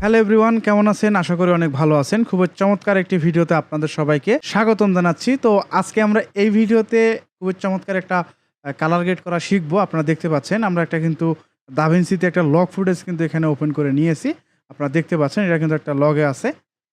Hello everyone কেমন আছেন? আশা করি অনেক ভালো আছেন। খুব চমৎকার একটি ভিডিওতে আপনাদের সবাইকে স্বাগতম জানাচ্ছি। তো আজকে আমরা এই ভিডিওতে খুব চমৎকার একটা কালার গেট করা শিখব। আপনারা দেখতে পাচ্ছেন, আমরা একটা কিন্তু দাভিন্সিতে একটা লগ ফুটেজ কিন্তু এখানে ওপেন করে নিয়েছি। আপনারা দেখতে পাচ্ছেন, এটা কিন্তু একটা লগে আছে।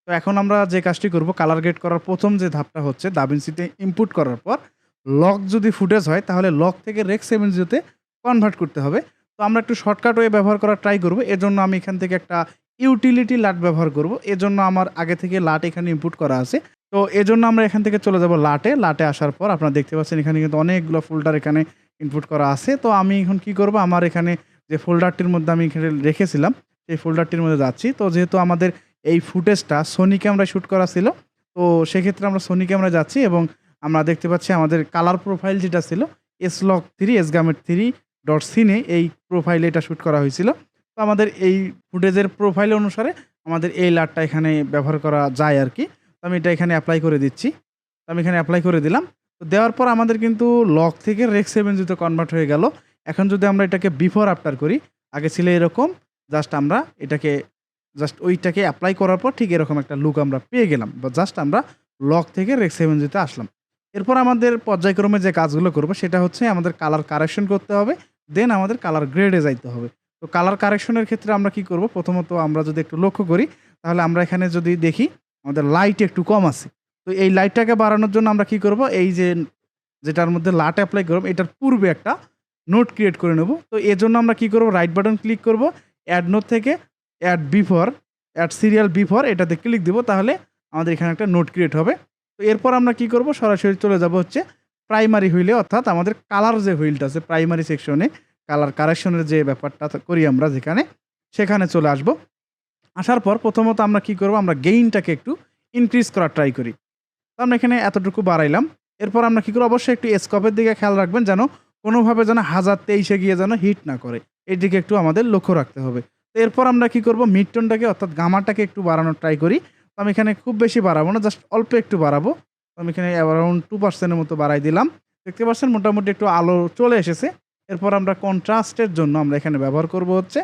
তো এখন আমরা যে কাজটি করব কালার গেট করার প্রথম যে ধাপটা হচ্ছে দাভিন্সিতে ইনপুট করার পর লক যদি ফুটেজ হয়, তাহলে লক থেকে রেক্স সেভেন জিরোতে কনভার্ট করতে হবে। তো আমরা একটু শর্টকাট ওয়ে ব্যবহার করার ট্রাই করব। এজন্য আমি এখান থেকে একটা ইউটিলিটি লাট ব্যবহার করব। এজন্য আমার আগে থেকে লাট এখানে ইনপুট করা আছে। তো এজন্য আমরা এখান থেকে চলে যাব লাটে লাটে আসার পর আপনারা দেখতে পাচ্ছেন এখানে কিন্তু অনেকগুলো ফোল্ডার এখানে ইনপুট করা আছে। তো আমি এখন কি করব? আমার এখানে যে ফোল্ডারটির মধ্যে আমি এখানে রেখেছিলাম, সেই ফোল্ডারটির মধ্যে যাচ্ছি। তো যেহেতু আমাদের এই ফুটেজটা সোনি ক্যামেরায় শ্যুট করা ছিল, তো সেক্ষেত্রে আমরা সোনি ক্যামেরায় যাচ্ছি এবং আমরা দেখতে পাচ্ছি আমাদের কালার প্রোফাইল যেটা ছিল S log three S gamut three dot cine এই প্রোফাইলে এটা শ্যুট করা হয়েছিল। তো আমাদের এই ফুটেজের প্রোফাইল অনুসারে আমাদের এই লাটটা এখানে ব্যবহার করা যায় আর কি। তো আমি এটা এখানে অ্যাপ্লাই করে দিচ্ছি। তো আমি এখানে অ্যাপ্লাই করে দিলাম। তো দেওয়ার পর আমাদের কিন্তু লক থেকে রেক্স সেভেন জিতে কনভার্ট হয়ে গেল। এখন যদি আমরা এটাকে বিফোর আফটার করি, আগে ছিল এরকম জাস্ট আমরা এটাকে জাস্ট ওইটাকে অ্যাপ্লাই করার পর ঠিক এরকম একটা লুক আমরা পেয়ে গেলাম। বা জাস্ট আমরা লক থেকে রেক্স সেভেন জিতে আসলাম। এরপর আমাদের পর্যায়ক্রমে যে কাজগুলো করব, সেটা হচ্ছে আমাদের কালার কারেকশন করতে হবে। দেন আমাদের কালার গ্রেডে যাইতে হবে। তো কালার কারেকশনের ক্ষেত্রে আমরা কি করব? প্রথমত আমরা যদি একটু লক্ষ্য করি, তাহলে আমরা এখানে যদি দেখি, আমাদের লাইট একটু কম আছে। তো এই লাইটটাকে বাড়ানোর জন্য আমরা কি করব? এই যে যেটার মধ্যে লাট অ্যাপ্লাই করব, এটার পূর্বে একটা নোট ক্রিয়েট করে নেব। তো এর জন্য আমরা কি করব? রাইট বাটন ক্লিক করব অ্যাড নোট থেকে add before add serial before এটাতে ক্লিক দিব, তাহলে আমাদের এখানে একটা নোট ক্রিয়েট হবে। তো এরপর আমরা কি করব? সরাসরি চলে যাব হচ্ছে প্রাইমারি হুইলে অর্থাৎ আমাদের কালার যে হুইলটা আছে প্রাইমারি সেকশনে কালার কারেকশনের যে ব্যাপারটা করি আমরা যেখানে, সেখানে চলে আসব। আসার পর প্রথমত আমরা কি করব, আমরা গেইনটাকে একটু ইনক্রিজ করার ট্রাই করি। তো আমরা এখানে এতটুকু বাড়াইলাম। এরপর আমরা কি করব, অবশ্যই একটু স্কপের দিকে খেয়াল রাখবেন যেন কোনোভাবে যেন হাজার তেইশে গিয়ে যেন হিট না করে। এই দিকে একটু আমাদের লক্ষ্য রাখতে হবে। তো এরপর আমরা কি করব মিডটনটাকে অর্থাৎ গামাটাকে একটু বাড়ানোর ট্রাই করি। তো আমি এখানে খুব বেশি বাড়াবো না জাস্ট অল্প একটু বাড়াবো। তো আমি এখানে অ্যারাউন্ড টু পার্সেন্টের মতো বাড়াই দিলাম। দেখতে পাচ্ছেন, মোটামুটি একটু আলো চলে এসেছে। এরপর আমরা কন্ট্রাস্টের জন্য আমরা এখানে ব্যবহার করব হচ্ছে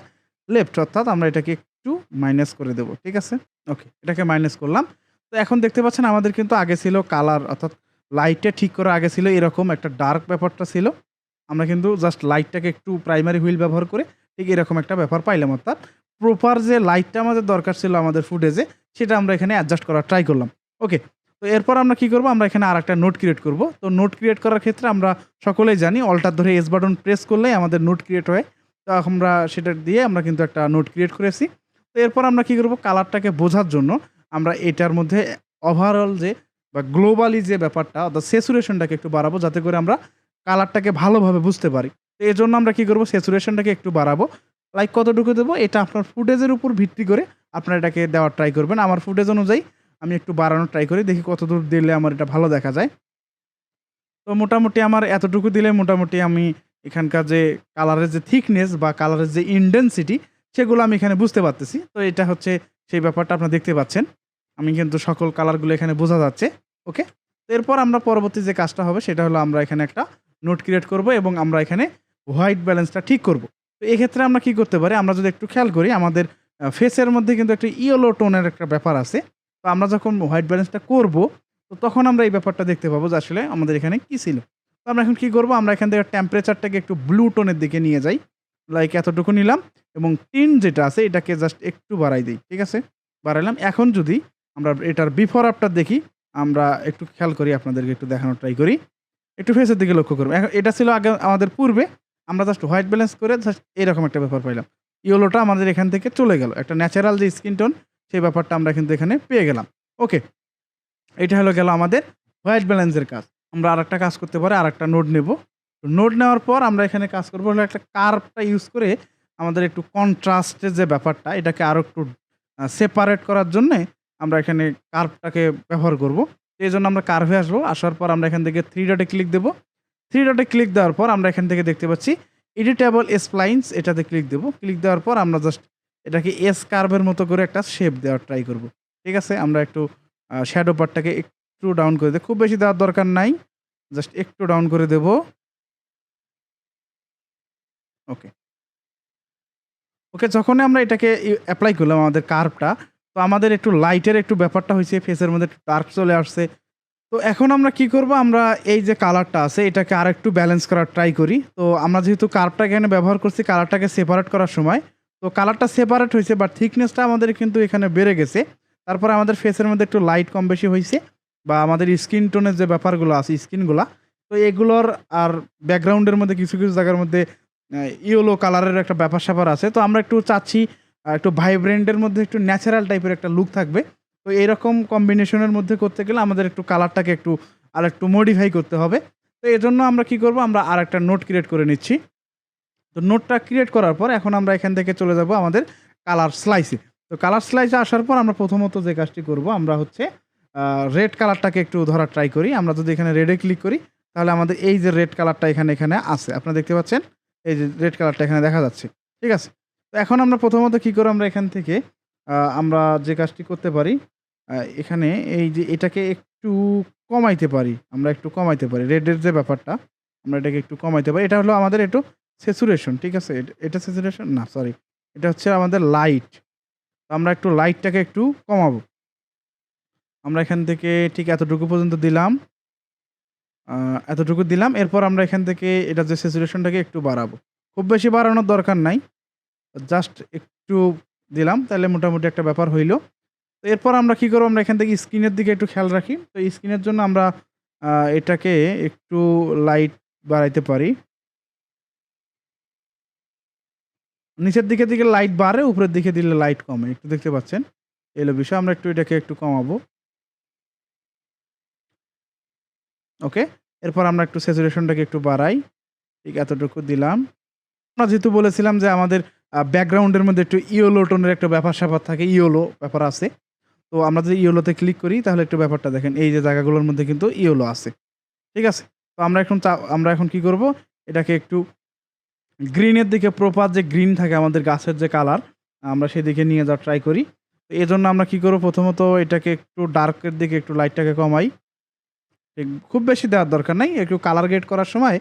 লেফট অর্থাৎ আমরা এটাকে একটু মাইনাস করে দেবো, ঠিক আছে? ওকে এটাকে মাইনাস করলাম। তো এখন দেখতে পাচ্ছেন আমাদের কিন্তু আগে ছিল কালার অর্থাৎ লাইটটা ঠিক করা আগে ছিল এরকম একটা ডার্ক ব্যাপারটা ছিল। আমরা কিন্তু জাস্ট লাইটটাকে একটু প্রাইমারি হুইল ব্যবহার করে ঠিক এরকম একটা ব্যাপার পাইলাম, অর্থাৎ প্রপার যে লাইটটা আমাদের দরকার ছিল আমাদের ফুটেজে সেটা আমরা এখানে অ্যাডজাস্ট করার ট্রাই করলাম। ওকে তো এরপর আমরা কি করব? আমরা এখানে আর একটা নোট ক্রিয়েট করব। তো নোট ক্রিয়েট করার ক্ষেত্রে আমরা সকলেই জানি অল্টার ধরে এস বাটন প্রেস করলেই আমাদের নোট ক্রিয়েট হয়। তো আমরা সেটা দিয়ে আমরা কিন্তু একটা নোট ক্রিয়েট করেছি। তো এরপর আমরা কি করব? কালারটাকে বোঝার জন্য আমরা এটার মধ্যে ওভারঅল যে বা গ্লোবালি যে ব্যাপারটা অর্থাৎ সেচুরেশনটাকে একটু বাড়াবো যাতে করে আমরা কালারটাকে ভালোভাবে বুঝতে পারি। তো এই জন্য আমরা কি করব? সেচুরেশনটাকে একটু বাড়াবো। লাইক কতটুকু দেবো? এটা আপনার ফুটেজের উপর ভিত্তি করে আপনারা এটাকে দেওয়ার ট্রাই করবেন। আমার ফুটেজ অনুযায়ী আমি একটু বাড়ানোর ট্রাই করি, দেখি কত দূর দিলে আমার এটা ভালো দেখা যায়। তো মোটামুটি আমার এতটুকু দিলে মোটামুটি আমি এখানকার যে কালারের যে থিকনেস বা কালারের যে ইন্ডেন্সিটি সেগুলো আমি এখানে বুঝতে পারতেছি। তো এটা হচ্ছে সেই ব্যাপারটা আপনারা দেখতে পাচ্ছেন। আমি কিন্তু সকল কালারগুলো এখানে বোঝা যাচ্ছে ওকে এরপর আমরা পরবর্তী যে কাজটা হবে, সেটা হলো আমরা এখানে একটা নোট ক্রিয়েট করব এবং আমরা এখানে হোয়াইট ব্যালেন্সটা ঠিক করব। তো এক্ষেত্রে আমরা কি করতে পারি? আমরা যদি একটু খেয়াল করি, আমাদের ফেসের মধ্যে কিন্তু একটা ইয়েলো টোনের একটা ব্যাপার আছে। তো আমরা যখন হোয়াইট ব্যালেন্সটা করব, তো তখন আমরা এই ব্যাপারটা দেখতে পাবো যে আসলে আমাদের এখানে কি ছিল। তো আমরা এখন কি করব, আমরা এখান থেকে টেম্পারেচারটাকে একটু ব্লু টোনের দিকে নিয়ে যাই। লাইক এতটুকু নিলাম এবং টিন যেটা আছে, এটাকে জাস্ট একটু বাড়াই দিই, ঠিক আছে? বাড়াইলাম। এখন যদি আমরা এটার বিফোর আফটার দেখি, আমরা একটু খেয়াল করি, আপনাদেরকে একটু দেখানোর ট্রাই করি। একটু ফেসের দিকে লক্ষ্য করব এখন এটা ছিল আগে আমাদের পূর্বে। আমরা জাস্ট হোয়াইট ব্যালেন্স করে জাস্ট এরকম একটা ব্যাপার পাইলাম। ইয়েলোটা আমাদের এখান থেকে চলে গেল। একটা ন্যাচারাল যে স্কিন টোন সেই ব্যাপারটা আমরা কিন্তু এখানে পেয়ে গেলাম। ওকে, এটা হলো গেল আমাদের হোয়াইট ব্যালেন্সের কাজ। আমরা আর কাজ করতে পারি আর একটা নোট নেব নোট নেওয়ার পর আমরা এখানে কাজ করব হলো একটা কার্ভটা ইউজ করে আমাদের একটু কন্ট্রাস্টের যে ব্যাপারটা, এটাকে আরও একটু সেপারেট করার জন্যে আমরা এখানে কার্ভটাকে ব্যবহার করব। এই জন্য আমরা কার্ভে আসব, আসার পর আমরা এখান থেকে থ্রি ডটে ক্লিক দেবো। থ্রি ডটে ক্লিক দেওয়ার পর আমরা এখান থেকে দেখতে পাচ্ছি এডিটেবল স্প্লাইন্স এটাতে ক্লিক দেবো। ক্লিক দেওয়ার পর আমরা জাস্ট এটাকে এস কার্ভের মতো করে একটা শেপ দেওয়ার ট্রাই করব। ঠিক আছে? আমরা একটু শ্যাডো পার্টটাকে একটু ডাউন করে দেব খুব বেশি দেওয়ার দরকার নাই। জাস্ট একটু ডাউন করে দেব। ওকে ওকে যখনই আমরা এটাকে অ্যাপ্লাই করলাম আমাদের কার্ভটা তো আমাদের একটু লাইটের একটু ব্যাপারটা হয়েছে ফেসের মধ্যে একটু ডার্ক চলে আসছে। তো এখন আমরা কি করব? আমরা এই যে কালারটা আছে, এটাকে আর একটু ব্যালেন্স করার ট্রাই করি। তো আমরা যেহেতু কার্ভটা এখানে ব্যবহার করছি কালারটাকে সেপারেট করার সময় তো কালারটা সেপারেট হয়েছে বাট থিকনেসটা আমাদের কিন্তু এখানে বেড়ে গেছে। তারপরে আমাদের ফেসের মধ্যে একটু লাইট কম বেশি হয়েছে, বা আমাদের স্কিন টোনের যে ব্যাপারগুলো আছে স্কিনগুলা তো এগুলোর আর ব্যাকগ্রাউন্ডের মধ্যে কিছু কিছু জায়গার মধ্যে ইয়েলো কালারের একটা ব্যাপার স্যাপার আছে। তো আমরা একটু চাচ্ছি একটু ভাইব্রেন্টের মধ্যে একটু ন্যাচারাল টাইপের একটা লুক থাকবে। তো এরকম কম্বিনেশনের মধ্যে করতে গেলে আমাদের একটু কালারটাকে একটু আর একটু মডিফাই করতে হবে। তো এই জন্য আমরা কি করব, আমরা আর একটা নোট ক্রিয়েট করে নিচ্ছি। তো নোটটা ক্রিয়েট করার পর এখন আমরা এখান থেকে চলে যাব আমাদের কালার স্লাইসে তো কালার স্লাইসে আসার পর আমরা প্রথমত যে কাজটি করব, আমরা হচ্ছে রেড কালারটাকে একটু ধরার ট্রাই করি। আমরা যদি এখানে রেডে ক্লিক করি, তাহলে আমাদের এই যে রেড কালারটা এখানে এখানে আছে। আপনারা দেখতে পাচ্ছেন? এই যে রেড কালারটা এখানে দেখা যাচ্ছে। ঠিক আছে? তো এখন আমরা প্রথমত কি করব, আমরা এখান থেকে আমরা যে কাজটি করতে পারি এখানে এই যে এটাকে একটু কমাইতে পারি। আমরা একটু কমাইতে পারি। রেডের যে ব্যাপারটা, আমরা এটাকে একটু কমাইতে পারি। এটা হলো আমাদের একটু সেচুরেশন ঠিক আছে? এট- সেচুরেশন না সরি এটা হচ্ছে আমাদের লাইট আমরা একটু লাইটটাকে একটু কমাবো। আমরা এখান থেকে ঠিক এতটুকু পর্যন্ত দিলাম। এতটুকু দিলাম। এরপর আমরা এখান থেকে এটা যে সেচুরেশনটাকে একটু বাড়াবো। খুব বেশি বাড়ানোর দরকার নাই। জাস্ট একটু দিলাম, তাহলে মোটামুটি একটা ব্যাপার হইল। তো এরপর আমরা কি করব? আমরা এখান থেকে স্ক্রিনের দিকে একটু খেয়াল রাখি। তো স্ক্রিনের জন্য আমরা এটাকে একটু লাইট বাড়াইতে পারি। নিচের দিকে দিকে লাইট বাড়ে, উপরের দিকে দিলে লাইট কমে। একটু দেখতে পাচ্ছেন? এলো বিষয়, আমরা একটু এটাকে একটু কমাবো। ওকে এরপর আমরা একটু স্যাচুরেশনটাকে একটু বাড়াই। ঠিক এতটুকু দিলাম। আমরা যেহেতু বলেছিলাম যে আমাদের ব্যাকগ্রাউন্ডের মধ্যে একটু ইয়েলো টোনের একটা ব্যাপার স্যাপার থাকে, ইয়েলো ব্যাপার আছে। তো আমরা যদি ইয়েলোতে ক্লিক করি, তাহলে একটু ব্যাপারটা দেখেন, এই যে জায়গাগুলোর মধ্যে কিন্তু ইয়েলো আছে। ঠিক আছে? তো আমরা এখন আমরা এখন কি করব? এটাকে একটু গ্রিনের দিকে প্রপার যে গ্রিন থাকে, আমাদের গাছের যে কালার আমরা সেদিকে নিয়ে যাওয়ার ট্রাই করি। এই জন্য আমরা কি করব? প্রথমত এটাকে একটু ডার্কের দিকে, একটু লাইটটাকে কমাই। খুব বেশি দেওয়ার দরকার নাই। একটু কালার গেট করার সময়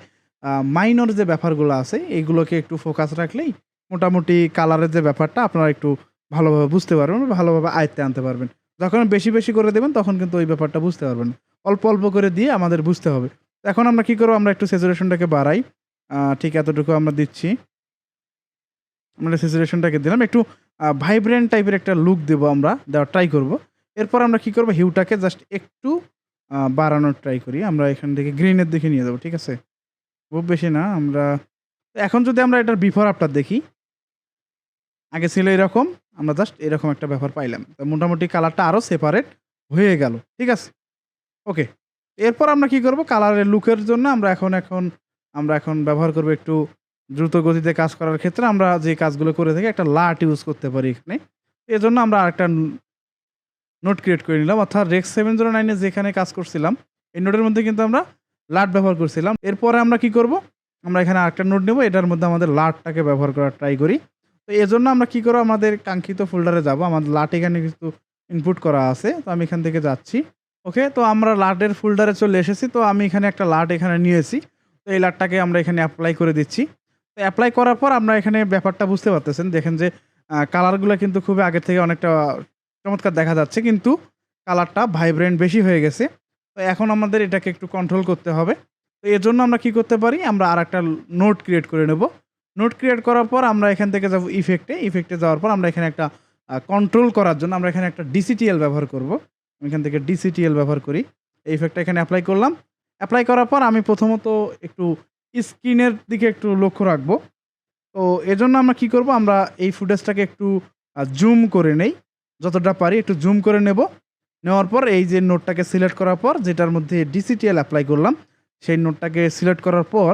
মাইনর যে ব্যাপারগুলো আছে এইগুলোকে একটু ফোকাস রাখলেই মোটামুটি কালারের যে ব্যাপারটা আপনারা একটু ভালোভাবে বুঝতে পারবেন, ভালোভাবে আয়ত্তে আনতে পারবেন। যখন বেশি বেশি করে দেবেন, তখন কিন্তু ওই ব্যাপারটা বুঝতে পারবেন। অল্প অল্প করে দিয়ে আমাদের বুঝতে হবে। এখন আমরা কি করব? আমরা একটু স্যাচুরেশনটাকে বাড়াই। ঠিক এতটুকু আমরা দিচ্ছি। আমরা স্যাচুরেশনটাকে দিলাম। একটু ভাইব্রেন্ট টাইপের একটা লুক দেবো আমরা। দেওয়ার ট্রাই করব। এরপর আমরা কি করব? হিউটাকে জাস্ট একটু বাড়ানোর ট্রাই করি। আমরা এখান থেকে গ্রিনের দিকে নিয়ে যাব, ঠিক আছে? খুব বেশি না, আমরা, এখন যদি আমরা এটার বিফোর আফটার দেখি, আগে ছিল এরকম, আমরা জাস্ট এরকম একটা ব্যাপার পাইলাম। তো মোটামুটি কালারটা আরও সেপারেট হয়ে গেল, ঠিক আছে? ওকে এরপর আমরা কি করব? কালারের লুকের জন্য আমরা এখন এখন আমরা এখন ব্যবহার করব একটু দ্রুত গতিতে কাজ করার ক্ষেত্রে। আমরা যে কাজগুলো করে থাকি, একটা লাট ইউজ করতে পারি এখানে। এর জন্য আমরা আরেকটা নোট ক্রিয়েট করে নিলাম। অর্থাৎ রেক্স সেভেন জিরো নাইনে যেখানে কাজ করছিলাম, এই নোটের মধ্যে কিন্তু আমরা লাট ব্যবহার করছিলাম। এরপরে আমরা কি করব? আমরা এখানে আরেকটা নোট নেব। এটার মধ্যে আমাদের লাটটাকে ব্যবহার করার ট্রাই করি। তো এর জন্য আমরা কি করব? আমাদের কাঙ্ক্ষিত ফোল্ডারে যাব। আমাদের লাট এখানে কিছু ইনপুট করা আছে। তো আমি এখান থেকে যাচ্ছি। ওকে তো আমরা লাটের ফোল্ডারে চলে এসেছি। তো আমি এখানে একটা লাট এখানে নিয়েছি। তো এই লাটটাকে আমরা এখানে অ্যাপ্লাই করে দিচ্ছি। তো অ্যাপ্লাই করার পর আমরা এখানে ব্যাপারটা বুঝতে পারতেছেন, দেখেন যে কালারগুলো কিন্তু খুবই আগের থেকে অনেকটা চমৎকার দেখা যাচ্ছে, কিন্তু কালারটা ভাইব্রেন্ট বেশি হয়ে গেছে। তো এখন আমাদের এটাকে একটু কন্ট্রোল করতে হবে। তো এর জন্য আমরা কি করতে পারি, আমরা আর একটা নোট ক্রিয়েট করে নেব। নোট ক্রিয়েট করার পর আমরা এখান থেকে যাব ইফেক্টে ইফেক্টে যাওয়ার পর আমরা এখানে একটা কন্ট্রোল করার জন্য আমরা এখানে একটা ডিসিটিএল ব্যবহার করব। এখান থেকে ডিসিটিএল ব্যবহার করি। এই ইফেক্টটা এখানে অ্যাপ্লাই করলাম। অ্যাপ্লাই করার পর আমি প্রথমত একটু স্ক্রিনের দিকে একটু লক্ষ্য রাখব। তো এজন্য আমরা কি করব, আমরা এই ফুটেজটাকে একটু জুম করে নেই। যতটা পারি একটু জুম করে নেব। নেওয়ার পর এই যে নোটটাকে সিলেক্ট করার পর, যেটার মধ্যে ডিসিটিএল অ্যাপ্লাই করলাম, সেই নোটটাকে সিলেক্ট করার পর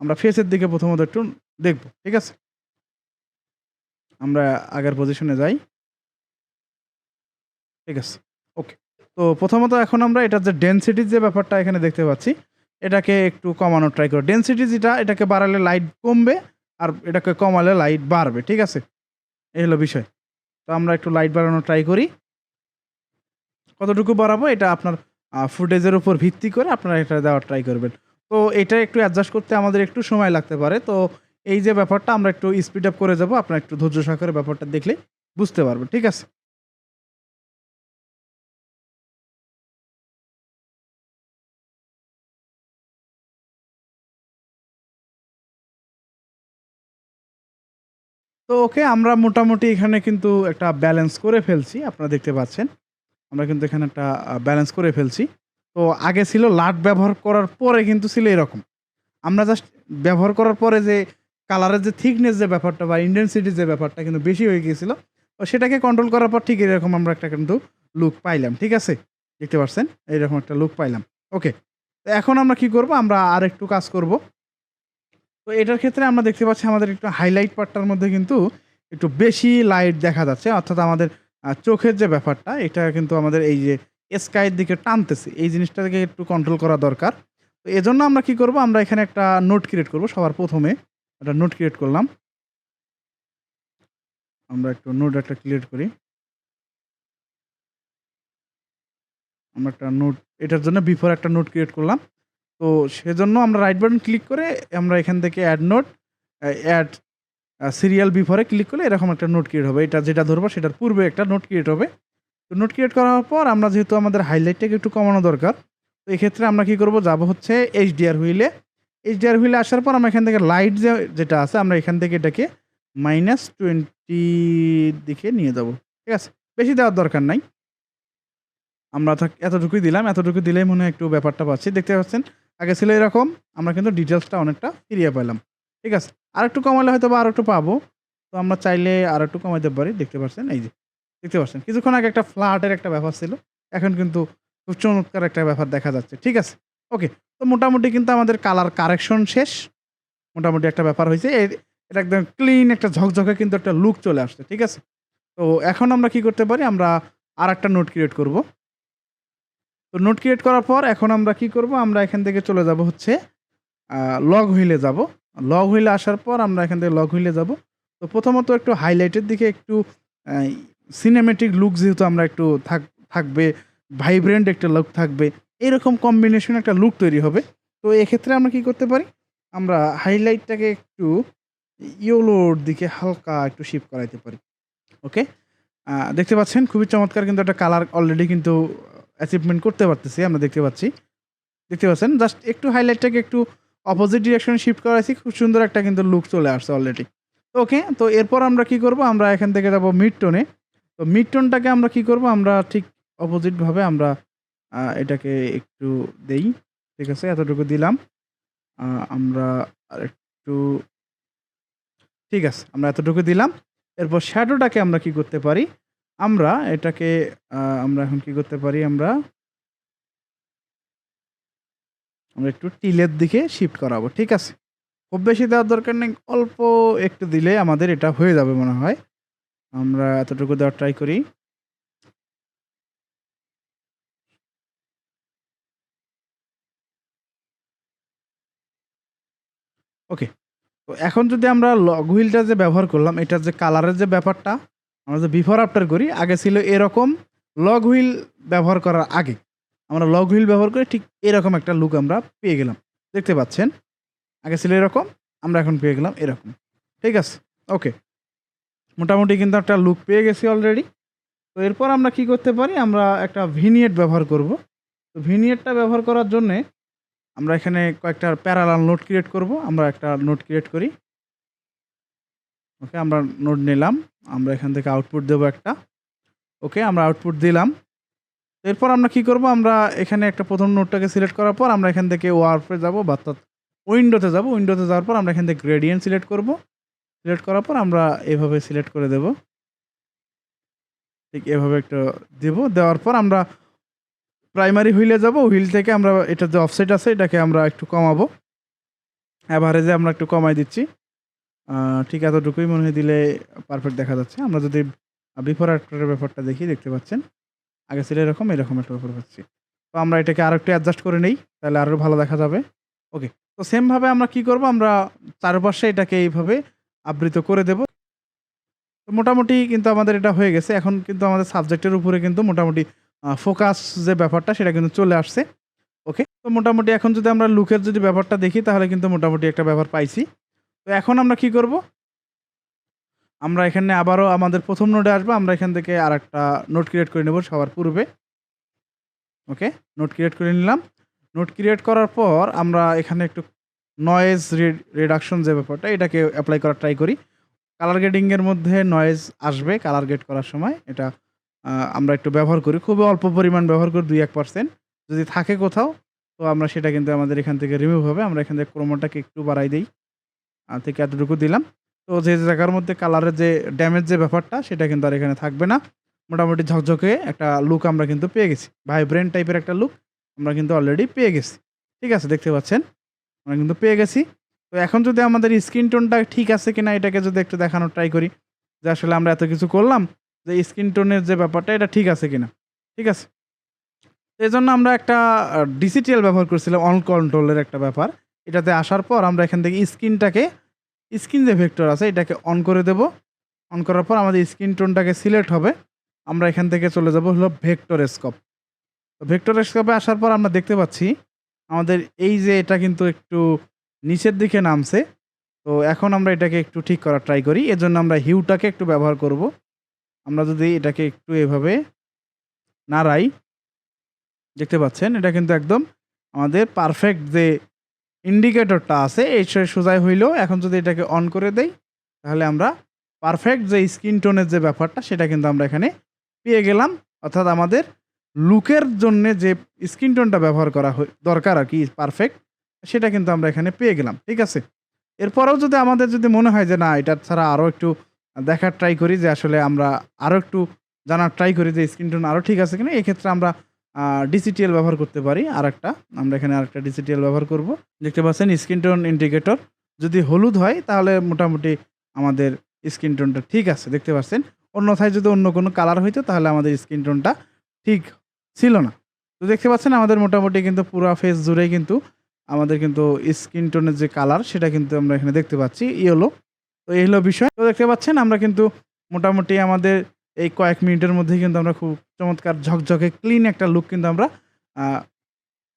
আমরা ফেসের দিকে প্রথমত একটু দেখব, ঠিক আছে? আমরা আগের পজিশনে যাই। ঠিক আছে। তো প্রথমত এখন আমরা এটার যে ডেনসিটির যে ব্যাপারটা এখানে দেখতে পাচ্ছি, এটাকে একটু কমানোর ট্রাই করো। ডেনসিটি যেটা, এটাকে বাড়ালে লাইট কমবে আর এটাকে কমালে লাইট বাড়বে, ঠিক আছে? এই হলো বিষয়। তো আমরা একটু লাইট বাড়ানোর ট্রাই করি। কতটুকু বাড়াবো এটা আপনার ফুটেজের উপর ভিত্তি করে আপনারা এটা দেওয়ার ট্রাই করবেন। তো এটা একটু অ্যাডজাস্ট করতে আমাদের একটু সময় লাগতে পারে। তো এই যে ব্যাপারটা আমরা একটু স্পিড আপ করে যাব, আপনার একটু ধৈর্য সহকারে ব্যাপারটা দেখলে বুঝতে পারবেন, ঠিক আছে? তো ওকে, আমরা মোটামুটি এখানে কিন্তু একটা ব্যালেন্স করে ফেলছি, আপনারা দেখতে পাচ্ছেন। আমরা কিন্তু এখানে একটা ব্যালেন্স করে ফেলছি। তো আগে ছিল লাট ব্যবহার করার পরে কিন্তু ছিল এরকম। আমরা জাস্ট ব্যবহার করার পরে যে কালারের যে থিকনেস যে ব্যাপারটা বা ইন্টেন্সিটির যে ব্যাপারটা কিন্তু বেশি হয়ে গিয়েছিল, তো সেটাকে কন্ট্রোল করার পর ঠিক এরকম আমরা একটা কিন্তু লুক পাইলাম, ঠিক আছে? দেখতে পাচ্ছেন? এইরকম একটা লুক পাইলাম। ওকে তো এখন আমরা কি করব? আমরা আর একটু কাজ করব। তো এটার ক্ষেত্রে আমরা দেখতে পাচ্ছি আমাদের একটু হাইলাইট পার্টটার মধ্যে কিন্তু একটু বেশি লাইট দেখা যাচ্ছে, অর্থাৎ আমাদের চোখের যে ব্যাপারটা, এটা কিন্তু আমাদের এই যে স্কাইয়ের দিকে টানতেছে। এই জিনিসটাকে একটু কন্ট্রোল করা দরকার। তো এজন্য আমরা কি করব, আমরা এখানে একটা নোট ক্রিয়েট করব, সবার প্রথমে একটা নোট ক্রিয়েট করলাম। আমরা একটু নোট একটা ক্রিয়েট করি। আমরা একটা নোট এটার জন্য বিফোর একটা নোট ক্রিয়েট করলাম। তো সেজন্য আমরা রাইট বাটন ক্লিক করে আমরা এখান থেকে অ্যাড নোট অ্যাড সিরিয়াল বিফোরে ক্লিক করলে এরকম একটা নোট ক্রিয়েট হবে। এটা যেটা ধরবো সেটার পূর্বে একটা নোট ক্রিয়েট হবে। তো নোট ক্রিয়েট করার পর আমরা যেহেতু আমাদের হাইলাইটটাকে একটু কমানো দরকার, তো এক্ষেত্রে আমরা কি করব, যাব হচ্ছে এইচডিআর হুইলে এইচডিআর হুইলে আসার পর আমরা এখান থেকে লাইট যেটা আছে আমরা এখান থেকে এটাকে মাইনাস টোয়েন্টি দিকে নিয়ে যাব। ঠিক আছে? বেশি দেওয়ার দরকার নাই। আমরা এতটুকুই দিলাম। এতটুকু দিলেই মনে হয় একটু ব্যাপারটা পাচ্ছি। দেখতে পাচ্ছেন? আগে ছিল এরকম, আমরা কিন্তু ডিটেলসটা অনেকটা ফিরিয়ে পেলাম। ঠিক আছে? আর একটু কমালে হয়তো বা আর একটু পাবো। তো আমরা চাইলে আর একটু কমাইতে পারি, দেখতে পাচ্ছেন এই যে, দেখতে পাচ্ছেন কিছুক্ষণ আগে একটা ফ্ল্যাটের একটা ব্যাপার ছিল। এখন কিন্তু খুব চমৎকার একটা ব্যাপার দেখা যাচ্ছে। ঠিক আছে? ওকে, তো মোটামুটি কিন্তু আমাদের কালার কারেকশন শেষ। মোটামুটি একটা ব্যাপার হয়েছে। এটা একদম ক্লিন একটা ঝকঝকে কিন্তু একটা লুক চলে আসছে। ঠিক আছে? তো এখন আমরা কি করতে পারি? আমরা আর একটা নোট ক্রিয়েট করব। তো নোট ক্রিয়েট করার পর এখন আমরা কি করব? আমরা এখান থেকে চলে যাব হচ্ছে লগ হুইলে যাব। লগ হুইলে আসার পর আমরা এখান থেকে লগ হুইলে যাব। তো প্রথমত একটু হাইলাইটের দিকে একটু সিনেমেটিক লুক যেহেতু আমরা একটু থাক, থাকবে ভাইব্রেন্ট একটা লুক থাকবে, এরকম কম্বিনেশন একটা লুক তৈরি হবে। তো এক্ষেত্রে আমরা কি করতে পারি? আমরা হাইলাইটটাকে একটু ইয়োলোর দিকে হালকা একটু শিফট করাইতে পারি। ওকে দেখতে পাচ্ছেন? খুবই চমৎকার কিন্তু একটা কালার অলরেডি কিন্তু অ্যাচিভমেন্ট করতে পারতেছি, আমরা দেখতে পাচ্ছি। দেখতে পাচ্ছেন? জাস্ট একটু হাইলাইটটাকে একটু অপোজিট ডিরেকশনে শিফট করাইছি, খুব সুন্দর একটা কিন্তু লুক চলে আসছে অলরেডি ওকে তো এরপর আমরা কি করব? আমরা এখান থেকে যাব মিড টোনে তো মিড টোনটাকে আমরা কি করব? আমরা ঠিক অপোজিটভাবে আমরা এটাকে একটু দেই। ঠিক আছে, এতটুকু দিলাম। আমরা আর একটু ঠিক আছে, আমরা এতটুকু দিলাম। এরপর শ্যাডোটাকে আমরা কি করতে পারি? আমরা এটাকে আমরা এখন কি করতে পারি? আমরা আমরা একটু টিলের দিকে শিফট করাবো, ঠিক আছে? খুব বেশি দেওয়ার দরকার নেই, অল্প একটু দিলে আমাদের এটা হয়ে যাবে মনে হয়। আমরা এতটুকু দেওয়ার ট্রাই করি। ওকে তো এখন যদি আমরা লগ হুইলটা যে ব্যবহার করলাম, এটার যে কালারের যে ব্যাপারটা আমরা যে বিফোর আফটার করি, আগে ছিল এরকম লগ হুইল ব্যবহার করার আগে। আমরা লগ হুইল ব্যবহার করে ঠিক এরকম একটা লুক আমরা পেয়ে গেলাম। দেখতে পাচ্ছেন? আগে ছিল এরকম, আমরা এখন পেয়ে গেলাম এরকম। ঠিক আছে? ওকে মোটামুটি কিন্তু একটা লুক পেয়ে গেছি অলরেডি তো এরপর আমরা কি করতে পারি? আমরা একটা ভিনিয়েট ব্যবহার করব। তো ভিনিয়েটটা ব্যবহার করার জন্যে আমরা এখানে কয়েকটা প্যারালাল নোট ক্রিয়েট করব। আমরা একটা নোট ক্রিয়েট করি। ওকে আমরা নোট নিলাম। আমরা এখান থেকে আউটপুট দেবো একটা। ওকে আমরা আউটপুট দিলাম। এরপর আমরা কি করব? আমরা এখানে একটা প্রথম নোটটাকে সিলেক্ট করার পর আমরা এখান থেকে ওয়ার্পে যাব, বা উইন্ডোতে যাব। উইন্ডোতে যাওয়ার পর আমরা এখান থেকে গ্রেডিয়েন্ট সিলেক্ট করব। সিলেক্ট করার পর আমরা এভাবে সিলেক্ট করে দেব। ঠিক এভাবে একটু দেব। দেওয়ার পর আমরা প্রাইমারি হুইলে যাব। হুইল থেকে আমরা, এটা যে অফসেট আছে, এটাকে আমরা একটু কমাবো। অ্যাভারেজে আমরা একটু কমাই দিচ্ছি। ঠিক এতটুকুই মনে হয় দিলে পারফেক্ট দেখা যাচ্ছে। আমরা যদি বিফোর আফটারের ব্যাপারটা দেখি, দেখতে পাচ্ছেন, আগে ছিল এরকম এরকম একটা ব্যাপার পাচ্ছি তো আমরা এটাকে আরও একটু অ্যাডজাস্ট করে নেই, তাহলে আরও ভালো দেখা যাবে। ওকে তো সেমভাবে আমরা কি করব? আমরা চারপাশে এটাকে এইভাবে আবৃত করে দেব। তো মোটামুটি কিন্তু আমাদের এটা হয়ে গেছে। এখন কিন্তু আমাদের সাবজেক্টের উপরে কিন্তু মোটামুটি ফোকাস যে ব্যাপারটা, সেটা কিন্তু চলে আসছে। ওকে তো মোটামুটি এখন যদি আমরা লুকের যদি ব্যাপারটা দেখি, তাহলে কিন্তু মোটামুটি একটা ব্যাপার পাইছি। তো এখন আমরা কি করব? আমরা এখানে আবারও আমাদের প্রথম নোটে আসব। আমরা এখান থেকে আর একটা নোট ক্রিয়েট করে নেব সবার পূর্বে। ওকে নোট ক্রিয়েট করে নিলাম। নোট ক্রিয়েট করার পর আমরা এখানে একটু নয়েজ রিডাকশন যে ব্যাপারটা, এটাকে অ্যাপ্লাই করার ট্রাই করি। কালার গ্রেডিংয়ের মধ্যে নয়েজ আসবে কালার গ্রেড করার সময়। এটা আমরা একটু ব্যবহার করি। খুবই অল্প পরিমাণ ব্যবহার করি, দুই এক পার্সেন্ট যদি থাকে কোথাও, তো আমরা সেটা কিন্তু আমাদের এখান থেকে রিমুভ হবে। আমরা এখান থেকে ক্রোমোটাকে একটু বাড়াই দিই। থেকে এতটুকু দিলাম। তো যে জায়গার মধ্যে কালারের যে ড্যামেজ যে ব্যাপারটা, সেটা কিন্তু আর এখানে থাকবে না। মোটামুটি ঝকঝকে একটা লুক আমরা কিন্তু পেয়ে গেছি। ভাইব্রেন্ট টাইপের একটা লুক আমরা কিন্তু অলরেডি পেয়ে গেছি। ঠিক আছে, দেখতে পাচ্ছেন? আমরা কিন্তু পেয়ে গেছি। তো এখন যদি আমাদের স্ক্রিন টোনটা ঠিক আছে কিনা, এটাকে যদি একটু দেখানোর ট্রাই করি, যে আসলে আমরা এত কিছু করলাম, যে স্ক্রিন টোনের যে ব্যাপারটা, এটা ঠিক আছে কিনা? ঠিক আছে? এই জন্য আমরা একটা ডিজিটাল ব্যবহার করছিলাম অন কন্ট্রোলের একটা ব্যাপার। এটাতে আসার পর আমরা এখান থেকে স্কিনটাকে স্কিন যে ভেক্টর আছে এটাকে অন করে দেব। অন করার পর আমাদের স্কিন টোনটাকে সিলেক্ট হবে। আমরা এখান থেকে চলে যাব হলো ভেক্টর স্কোপ ভেক্টর স্কোপে আসার পর আমরা দেখতে পাচ্ছি, আমাদের এই যে এটা কিন্তু একটু নিচের দিকে নামছে। তো এখন আমরা এটাকে একটু ঠিক করার ট্রাই করি। এজন্য আমরা হিউটাকে একটু ব্যবহার করব। আমরা যদি এটাকে একটু এভাবে নাড়াই, দেখতে পাচ্ছেন? এটা কিন্তু একদম আমাদের পারফেক্ট যে ইন্ডিকেটরটা আছে, এই সোজাই হইলেও এখন যদি এটাকে অন করে দেই, তাহলে আমরা পারফেক্ট যে স্কিন টোনের যে ব্যাপারটা, সেটা কিন্তু আমরা এখানে পেয়ে গেলাম। অর্থাৎ আমাদের লুকের জন্য যে স্কিন টোনটা ব্যবহার করা দরকার আর কি পারফেক্ট সেটা কিন্তু আমরা এখানে পেয়ে গেলাম, ঠিক আছে? এরপরেও যদি আমাদের যদি মনে হয় যে না, এটা ছাড়া আরও একটু দেখার ট্রাই করি যে আসলে আমরা আরও একটু জানার ট্রাই করি যে স্ক্রিন টোন আরও ঠিক আছে কিনা, এক্ষেত্রে আমরা ডিসিটিএল ব্যবহার করতে পারি। আর একটা আমরা এখানে আরেকটা ডিসিটিএল ব্যবহার করব। দেখতে পাচ্ছেন স্ক্রিন টোন ইন্ডিকেটর যদি হলুদ হয়, তাহলে মোটামুটি আমাদের স্ক্রিন টোনটা ঠিক আছে, দেখতে পাচ্ছেন। অন্যথায় যদি অন্য কোনো কালার হইতো, তাহলে আমাদের স্ক্রিন টোনটা ঠিক ছিল না। তো দেখতে পাচ্ছেন, আমাদের মোটামুটি কিন্তু পুরো ফেস জুড়েই কিন্তু আমাদের কিন্তু স্কিন টোনের যে কালার সেটা কিন্তু আমরা এখানে দেখতে পাচ্ছি ইয়েলো তো এই হলো বিষয়। তো দেখতে পাচ্ছেন, আমরা কিন্তু মোটামুটি আমাদের এই কয়েক মিনিটের মধ্যেই কিন্তু আমরা খুব চমৎকার ঝকঝকে ক্লিন একটা লুক কিন্তু আমরা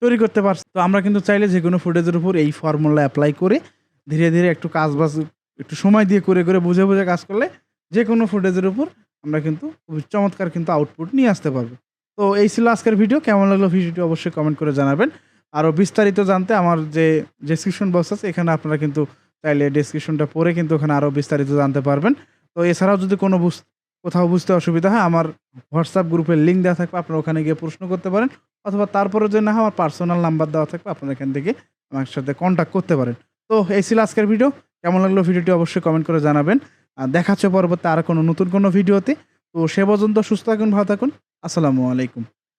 তৈরি করতে পারছি। তো আমরা কিন্তু চাইলে যে কোনো ফুটেজের উপর এই ফর্মুলা অ্যাপ্লাই করে ধীরে ধীরে একটু কাজ বাজ একটু সময় দিয়ে করে করে বুঝে বুঝে কাজ করলে যে কোনো ফুটেজের উপর আমরা কিন্তু চমৎকার কিন্তু আউটপুট নিয়ে আসতে পারব। তো এই ছিল আজকের ভিডিও কেমন লাগল ভিডিওটি অবশ্যই কমেন্ট করে জানাবেন। আরও বিস্তারিত জানতে আমার যে ডেসক্রিপশন বক্স আছে, এখানে আপনারা কিন্তু চাইলে ডেসক্রিপশনটা পড়ে কিন্তু ওখানে আরও বিস্তারিত জানতে পারবেন। তো এছাড়াও যদি কোনো কোথাও বুঝতে অসুবিধা হয়, আমার হোয়াটসঅ্যাপ গ্রুপের লিঙ্ক দেওয়া থাকবে, আপনারা ওখানে গিয়ে প্রশ্ন করতে পারেন, অথবা তারপরে যদি না হয়, আমার পার্সোনাল নাম্বার দেওয়া থাকবে, আপনারা এখান থেকে আমার সাথে কন্ট্যাক্ট করতে পারেন। তো এই ছিল আজকের ভিডিও কেমন লাগল ভিডিওটি অবশ্যই কমেন্ট করে জানাবেন। আর দেখাচ্ছে পরবর্তী আর কোনো নতুন কোনো ভিডিওতে তো সে পর্যন্ত সুস্থ থাকুন, ভালো থাকুন, আসসালামু আলাইকুম।